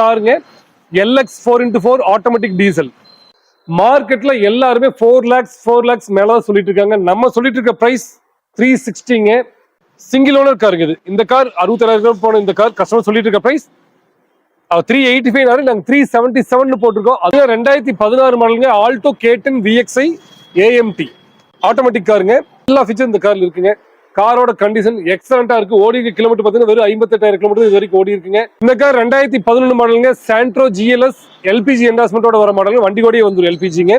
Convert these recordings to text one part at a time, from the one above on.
தாருங்க. LX four into four automatic diesel மார்க்கெட்ல எல்லாருமே four lakhs four lakhs மேல தான் சொல்லிட்டு இருக்காங்க நம்ம சொல்லிட்டு இருக்க பிரைஸ் த்ரீ சிக்ஸ்டிங்க சிங்கிள் ஓனர் காருங்க இது. இந்த கார் அறுபத்தாயிரம் போன இந்த கார் கஸ்டமர் சொல்லிட்டு இருக்க பிரைஸ் த்ரீ எயிட்டி ஃபைவ் நாங்கள் த்ரீ செவன்டி செவன் போட்டிருக்கோம். அது ரெண்டாயிரத்தி பதினாறு மாடலுங்க ஆல்டோ கேட்டன் விஎக்ஸ்ஐ ஏஎம்டி ஆட்டோமேட்டிக் காருங்க எல்லா ஃபீச்சர் இந்த காரில் இருக்குங்க. காரோட கண்டிஷன் எக்ஸலண்டா இருக்கு. ஓடி கிலோமீட்டர் பார்த்தீங்கன்னா வெறும் ஐம்பத்தெட்டாயிரம் கிலோமீட்டர் இது வரைக்கும் ஓடி இருக்குங்க. இந்த கார் ரெண்டாயிரத்தி பதினொன்று மாடலுங்க சாண்ட்ரோ ஜிஎல்எஸ் எல்பிஜி என்டாஸ்மெண்ட்டோட வர மாடல் வண்டி ஓடியே வந்துடும் எல்பிஜிங்க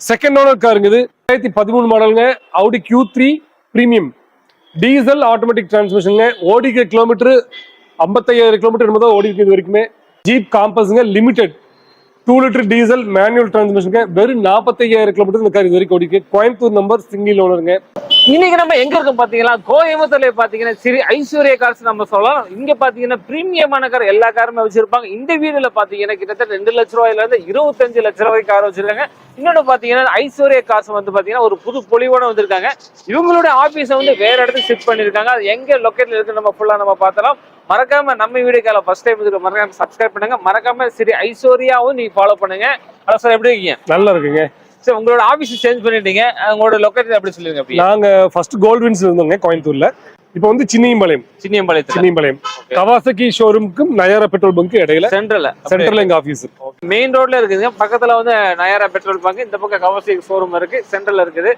செகண்ட் ஓனர் காருங்க இது. ரெண்டாயிரத்தி பதிமூணு மாடலுங்க Audi Q three premium diesel automatic டிரான்ஸ்மிஷனுங்க ஓடிக்கிற கிலோமீட்டர் ஐம்பத்தையாயிரம் கிலோமீட்டர் என்பதோ ஓடி இருக்கு இது வரைக்குமே. Jeep காம்பஸுங்க limited two litre diesel manual டிரான்ஸ்மிஷனுக்கு வெறும் நாற்பத்தையாயிரம் கிலோமீட்டர் இந்த கார் இது வரைக்கும் ஓடிக்கு கோயம்புத்தூர் நம்பர் சிங்கிள் ஓனருங்க இன்னைக்கு நம்ம எங்க இருக்கோம் பாத்தீங்கன்னா கோயம்புத்தூர்ல பாத்தீங்கன்னா சரி ஐஸ்வர்யா கார்ஸ் நம்ம சொல்லலாம். இங்க பாத்தீங்கன்னா பிரீமியமான கார் எல்லா காருமே வச்சிருப்பாங்க. இந்த வீடுல பாத்தீங்கன்னா கிட்டத்தட்ட ரெண்டு லட்ச ரூபாயில இருந்து இருபத்தஞ்சு லட்ச ரூபாய் கார் வச்சிருக்காங்க. இன்னொன்னு பாத்தீங்கன்னா ஐஸ்வர்யா கார்ஸ் வந்து பாத்தீங்கன்னா ஒரு புது பொலிவோட வந்திருக்காங்க. இவங்களுடைய ஆபீஸை வந்து வேற இடத்துக்கு ஷிஃப்ட் பண்ணிருக்காங்க. அது எங்க லொக்கேட்ல இருக்கு நம்ம ஃபுல்லா நம்ம பார்த்தலாம் மறக்காம நம்ம வீடியோக்கால ஃபர்ஸ்ட் டைம் இதுக்கு மறக்காம சப்ஸ்கிரைப் பண்ணுங்க. மறக்காம சரி ஐஸ்வர்யாவும் நீங்க ஃபாலோ பண்ணுங்க. ஹலோ சார் எப்படி இருக்கீங்க? நல்லா இருக்குங்க. சார் உங்களோட ஆபீஸ் சேஞ்ச் பண்ணிட்டீங்க. உங்களோட லொக்கேட் எப்படி சொல்லுங்க அப்படி நாங்க ஃபர்ஸ்ட் கோல்ட்வின்ஸ் இருந்தோங்க கோயம்புத்தூர்ல. இப்போ வந்து சின்னியம்பாளையம். சின்னியம்பாளையத்துல. சின்னியம்பாளையம். கவாசகி ஷோரூமுக்கும் நயாரா பெட்ரோல் பங்க் இடையில சென்ட்ரல்ல சென்டர்ல எங்க ஆபீஸ் மெயின் ரோட்ல இருக்குதுங்க. பக்கத்துல வந்து நயாரா பெட்ரோல் பங்க் இந்த பக்கம் கவர்சி ஷோரூம் இருக்கு. சென்ட்ரல்ல இருக்குது.